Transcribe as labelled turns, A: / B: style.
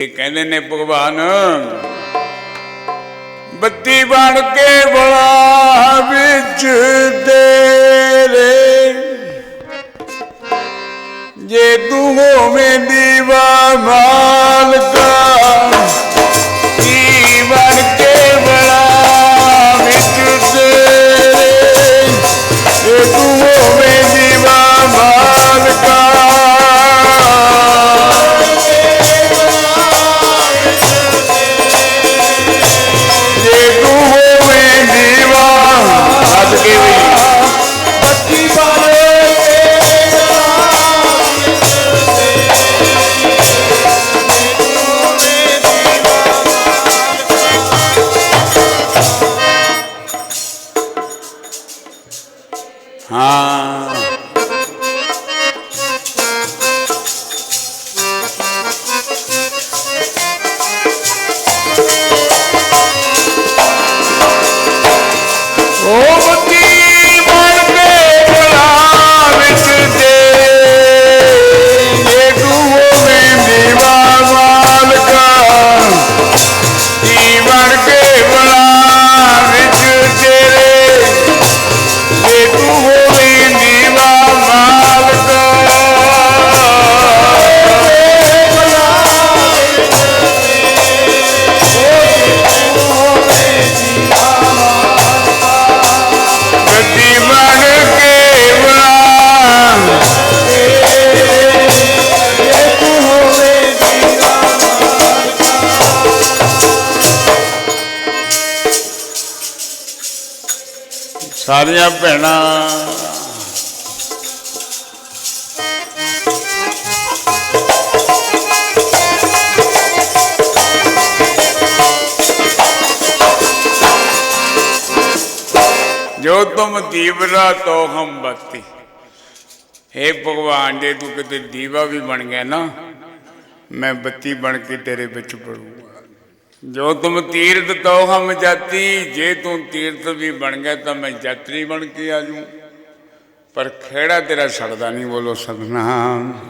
A: ਇਹ ਕਹਿੰਦੇ ਨੇ ਭਗਵਾਨ, ਬੱਤੀ ਬਣ ਕੇ ਬੜਾ ਵਿੱਚ ਤੇਰੇ। ਜੇ ਤੂੰ ਹੋਵੇਂ ਦੀਵਾ ਮਾਲਕਾ 啊。ਸਾਰੀਆਂ ਭੈਣਾਂ। ਜੋ ਤੁਮ ਦੀਵਰਾ ਤੋ ਹਮ ਬਤੀ। हे ਭਗਵਾਨ, ਜੇ ਤੂੰ ਕਿਤੇ ਦੀਵਾ ਵੀ ਬਣ ਗਿਆ ਨਾ, ਮੈਂ ਬੱਤੀ ਬਣ ਕੇ ਤੇਰੇ ਵਿੱਚ ਪੜੂਗਾ। ਜੋ ਤੁਮ ਤੀਰਥ ਤੋ ਹਮ ਜਾਤੀ, ਜੇ ਤੂੰ ਤੀਰਥ ਵੀ ਬਣ ਗਿਆ ਤਾਂ ਮੈਂ ਯਾਤਰੀ ਬਣ ਕੇ ਆ ਜੂ। ਪਰ ਖੇੜਾ ਤੇਰਾ ਛੱਡਦਾ ਨਹੀਂ ਬੋਲੋ ਸਤਨਾਮ।